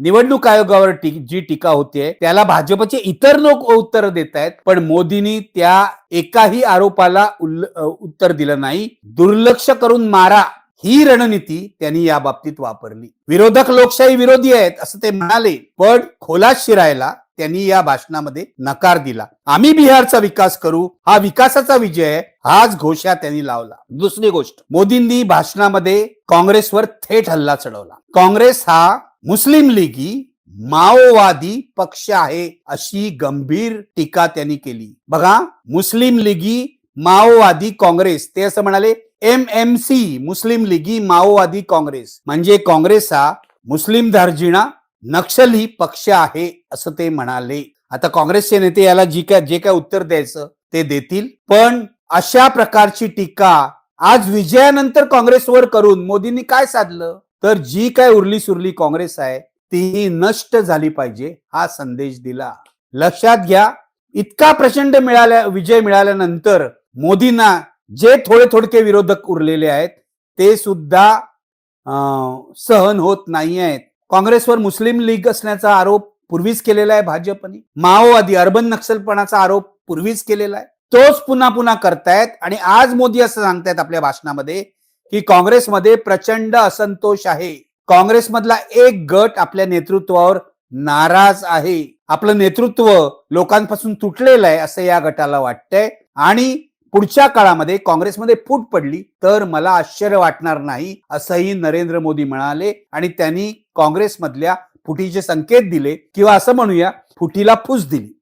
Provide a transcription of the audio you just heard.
निवडणूक आयोगावर जी टीका होतीये त्याला भाजपचे इतर लोक उत्तर देत आहेत पण मोदींनी त्या एकाही आरोपाला उत्तर दिलं नाही. दुर्लक्ष करून मारा ही रणनीती त्यांनी या बाबतीत वापरली. विरोधक लोकशाही विरोधी आहेत असं ते म्हणाले पण खोलात शिरायला त्यांनी या भाषणामध्ये नकार दिला. आम्ही बिहारचा विकास करू हा विकासाचा विजय हाच घोषा त्यांनी लावला. दुसरी गोष्ट. मोदींनी भाषणामध्ये काँग्रेसवर थेट हल्ला चढवला. काँग्रेस हा मुस्लिम लीगी माओवादी पक्ष आहे अशी गंभीर टीका त्यांनी केली. बघा मुस्लिम लीगी माओवादी काँग्रेस ते असं म्हणाले एम एम सी मुस्लिम लीगी माओवादी काँग्रेस. म्हणजे काँग्रेस हा मुस्लिम धार्जिणा नक्षली पक्ष आहे असं ते म्हणाले. आता काँग्रेसचे नेते याला जी काय जे काय उत्तर द्यायचं ते देतील. पण अशा प्रकारची टीका आज विजयानंतर काँग्रेसवर करून मोदींनी काय साधलं? तर जी काय उरली सुरली काँग्रेस आहे ती नष्ट झाली पाहिजे हा संदेश दिला. लक्षात घ्या इतका प्रचंड मिळाल्या विजय मिळाल्यानंतर मोदींना जे थोडे थोडके विरोधक उरलेले आहेत ते सुद्धा अं, सहन होत नाही आहेत. काँग्रेसवर मुस्लिम लीग असण्याचा आरोप पूर्वीच केलेला आहे भाजपने. माओवादी अर्बन नक्षलपणाचा आरोप पूर्वीच केलेला आहे. तोच पुन्हा पुन्हा करतायत आणि आज मोदी असं सांगतायत आपल्या भाषणामध्ये की काँग्रेसमध्ये प्रचंड असंतोष आहे. काँग्रेसमधला एक गट आपल्या नेतृत्वावर नाराज आहे. आपलं नेतृत्व लोकांपासून तुटलेलं आहे असं या गटाला वाटतंय. आणि पुढच्या काळामध्ये काँग्रेसमध्ये फूट पडली तर मला आश्चर्य वाटणार नाही असंही नरेंद्र मोदी म्हणाले. आणि त्यांनी काँग्रेसमधल्या फुटीचे संकेत दिले किंवा असं म्हणूया फुटीला फूस दिली.